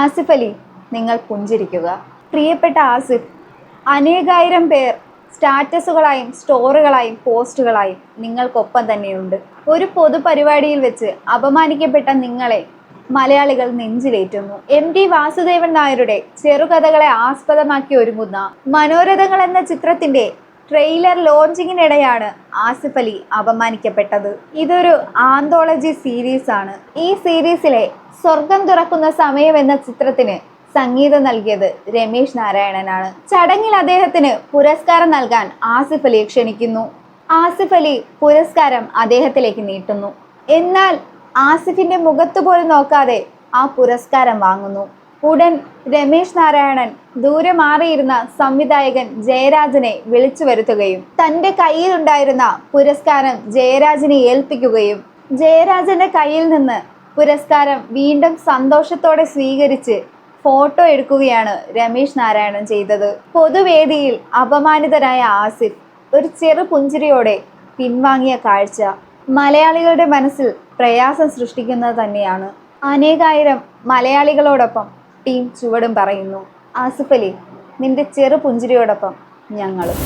ആസിഫ് അലി നിങ്ങൾ പുഞ്ചിരിക്കുക. പ്രിയപ്പെട്ട ആസിഫ് അനേകായിരം പേർ സ്റ്റാറ്റസുകളായും സ്റ്റോറുകളായും പോസ്റ്റുകളായും നിങ്ങൾക്കൊപ്പം തന്നെയുണ്ട്. ഒരു പൊതുപരിപാടിയിൽ വെച്ച് അപമാനിക്കപ്പെട്ട നിങ്ങളെ മലയാളികൾ നെഞ്ചിലേറ്റുന്നു. എം ടി വാസുദേവൻ നായരുടെ ചെറുകഥകളെ ആസ്പദമാക്കി ഒരുങ്ങുന്ന മനോരഥങ്ങൾ എന്ന ചിത്രത്തിന്റെ ട്രെയിലർ ലോഞ്ചിങ്ങിനിടെയാണ് ആസിഫ് അലി അപമാനിക്കപ്പെട്ടത്. ഇതൊരു ആന്തോളജി സീരീസ് ആണ് ഈ സീരീസിലെ സ്വർഗം തുറക്കുന്ന സമയം എന്ന ചിത്രത്തിന് സംഗീതം നൽകിയത് രമേശ് നാരായണനാണ്. ചടങ്ങിൽ അദ്ദേഹത്തിന് പുരസ്കാരം നൽകാൻ ആസിഫ് അലി ക്ഷണിക്കുന്നു. ആസിഫ് അലി പുരസ്കാരം അദ്ദേഹത്തിലേക്ക് നീട്ടുന്നു. എന്നാൽ ആസിഫിന്റെ മുഖത്ത് പോലും നോക്കാതെ ആ പുരസ്കാരം വാങ്ങുന്നു. ഉടൻ രമേശ് നാരായണൻ ദൂരെ മാറിയിരുന്ന സംവിധായകൻ ജയരാജനെ വിളിച്ചു വരുത്തുകയും തന്റെ കയ്യിലുണ്ടായിരുന്ന പുരസ്കാരം ജയരാജനെ ഏൽപ്പിക്കുകയും ജയരാജന്റെ കയ്യിൽ നിന്ന് പുരസ്കാരം വീണ്ടും സന്തോഷത്തോടെ സ്വീകരിച്ച് ഫോട്ടോ എടുക്കുകയാണ് രമേശ് നാരായണൻ ചെയ്തത്. പൊതുവേദിയിൽ അപമാനിതരായ ആസിഫ് ഒരു ചെറു പുഞ്ചിരിയോടെ പിൻവാങ്ങിയ കാഴ്ച മലയാളികളുടെ മനസ്സിൽ പ്രയാസം സൃഷ്ടിക്കുന്നത് തന്നെയാണ്. അനേകായിരം മലയാളികളോടൊപ്പം കട്ടിയും ചുവടും പറയുന്നു ആസിഫലി നിന്റെ ചെറു പുഞ്ചിരിയോടൊപ്പം ഞങ്ങളും.